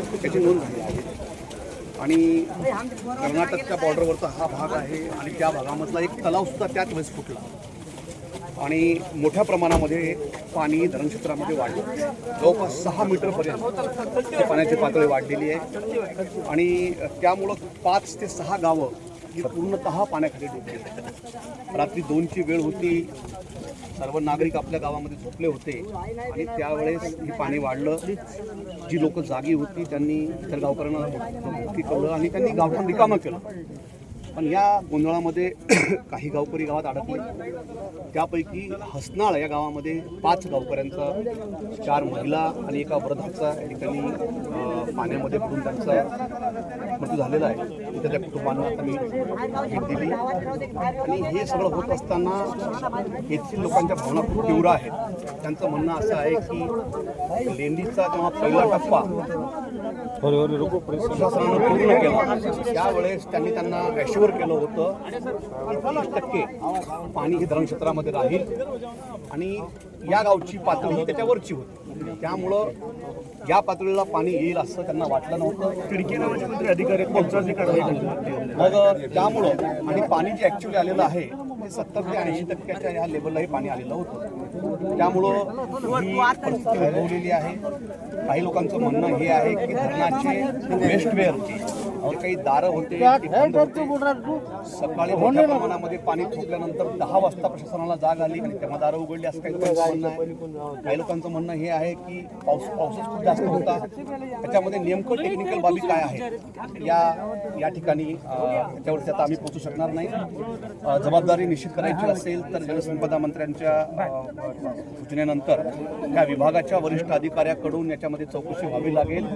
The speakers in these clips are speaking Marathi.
त्याची नोंद झाली आहे. आणि कर्नाटकच्या बॉर्डरवरचा हा भाग आहे आणि त्या भागामधला एक तलावसुद्धा त्याच वेळेस फुटला. आणि मोठ्या प्रमाणामध्ये पाणी धरणक्षेत्रामध्ये वाढलं. जवळपास सहा मीटरपर्यंत पाण्याची पातळी वाढलेली आहे. आणि त्यामुळं पाच ते सहा गावं ही पूर्णतः पाण्याखाली डुबली रात्री दोनची वेळ होती. सर्व नागरिक आपल्या गावामध्ये झोपले होते. आणि त्यावेळेस हे पाणी वाढलं. जी लोक जागी होती त्यांनी इतर गावकऱ्यांना कळलं आणि त्यांनी गावठाण रिकामं केलं. पण या गोंधळामध्ये काही गावकरी गावात अडकले त्यापैकी हसनाळ या गावामध्ये पाच गावकऱ्यांचा चार महिला आणि एका वृद्धाचा या ठिकाणी पाण्यामध्ये बुडून त्यांचा मृत्यू झालेला आहे. तिथे त्या कुटुंबांना मी भेट दिली. आणि हे सगळं होत असताना येथील लोकांच्या भावना खूप तीव्र आहेत. त्यांचं म्हणणं असं आहे की लेंडीचा जेव्हा पहिला टप्पा प्रशासनानं पूर्ण केला त्यावेळेस त्यांनी त्यांना ॲश्युअर केलं होतं. टक्के पाणी हे धरण क्षेत्रामध्ये राहील. आणि या गावची पातळी त्याच्यावरची होती. त्यामुळं या पातळीला पाणी येईल असं त्यांना वाटलं नव्हतं. खिडकीने अधिकारी मग त्यामुळं आणि पाणी जे ॲक्च्युली आलेलं आहे ते सत्तर ते ऐंशी टक्क्याच्या या लेवललाही पाणी आलेलं होतं. त्यामुळं ही परिस्थिती उद्भवलेली आहे. काही लोकांचं म्हणणं हे आहे की धरणाचे वेस्टवेअरचे जे काही दारं होते. सकाळी मोठ्या प्रमाणामध्ये पाणी थोपल्यानंतर दहा वाजता प्रशासनाला जाग आली आणि तेव्हा दारं उघडली. असं काही लोकांचं म्हणणं आहे. काही लोकांचं म्हणणं हे आहे की पाऊस पाऊसच खूप जास्त होता. त्याच्यामध्ये नेमकं टेक्निकल बाबी काय आहेत या या ठिकाणी त्याच्यावरती आता आम्ही पोहोचू शकणार नाही. जबाबदारी निश्चित करायची असेल तर जलसंपदा मंत्र्यांच्या सूचनेनंतर त्या विभागाच्या वरिष्ठ अधिकाऱ्याकडून याच्यामध्ये चौकशी व्हावी लागेल.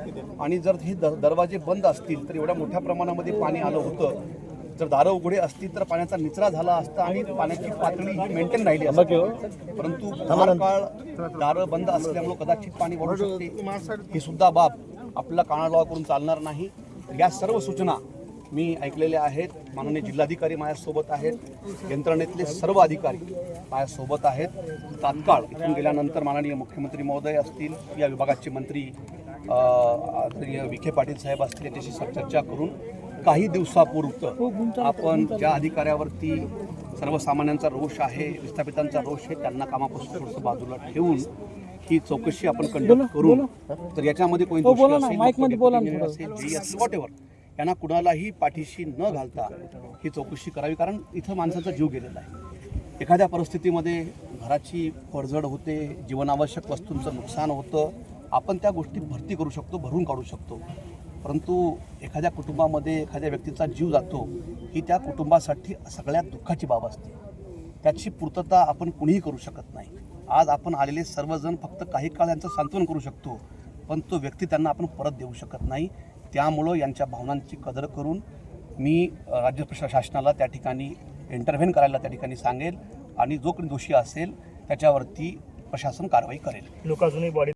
आणि जर हे दरवाजे बंद असतील तर एवढ्या मोठ्या प्रमाणामध्ये पाणी आलं होतं. जर दारं उघडे असतील तर पाण्याचा निचरा झाला असता आणि पाण्याची पातळी ही मेंटेन राहिली असती. परंतु काळ दारं बंद असल्यामुळे कदाचित पाणी वाढू शकते. ही सुद्धा बाब आपल्याला कानाडोळा करून चालणार नाही. या सर्व सूचना मी ऐकलेल्या आहेत. माननीय जिल्हाधिकारी माझ्यासोबत आहेत. यंत्रणेतले सर्व अधिकारी माझ्यासोबत आहेत. तात्काळ इथून गेल्यानंतर माननीय मुख्यमंत्री महोदय असतील या विभागाचे मंत्री आदरणीय विखे पाटील साहेब असतील याच्याशी चर्चा करून काही दिवसापूर्वी आपण ज्या अधिकाऱ्यावरती सर्वसामान्यांचा रोष आहे विस्थापितांचा रोष आहे त्यांना कामापासून थोडंसं बाजूला ठेवून ही चौकशी आपण कंडक्ट करू तर याच्यामध्ये कोणी दोषी असेल, असेल, whatever, यांना कुणालाही पाठीशी न घालता ही चौकशी करावी कारण इथं माणसाचा जीव गेलेला आहे. एखाद्या परिस्थितीमध्ये घराची पडझड होते जीवनावश्यक वस्तूंचं नुकसान होतं आपण त्या गोष्टी भरती करू शकतो भरून काढू शकतो. परंतु एखाद्या कुटुंबामध्ये एखाद्या व्यक्तीचा जीव जातो ही त्या कुटुंबासाठी सगळ्यात दुःखाची बाब असते. त्याची पूर्तता आपण कुणीही करू शकत नाही. आज आपण आलेले सर्वजण फक्त काही काळ यांचं सांत्वन करू शकतो पण तो व्यक्ती त्यांना आपण परत देऊ शकत नाही. त्यामुळं यांच्या भावनांची कदर करून मी राज्य प्रशा शासनाला त्या ठिकाणी इंटरव्हेन करायला त्या ठिकाणी सांगेल. आणि जो कोणी दोषी असेल त्याच्यावरती प्रशासन कारवाई करेल. लोक अजूनही बॉडी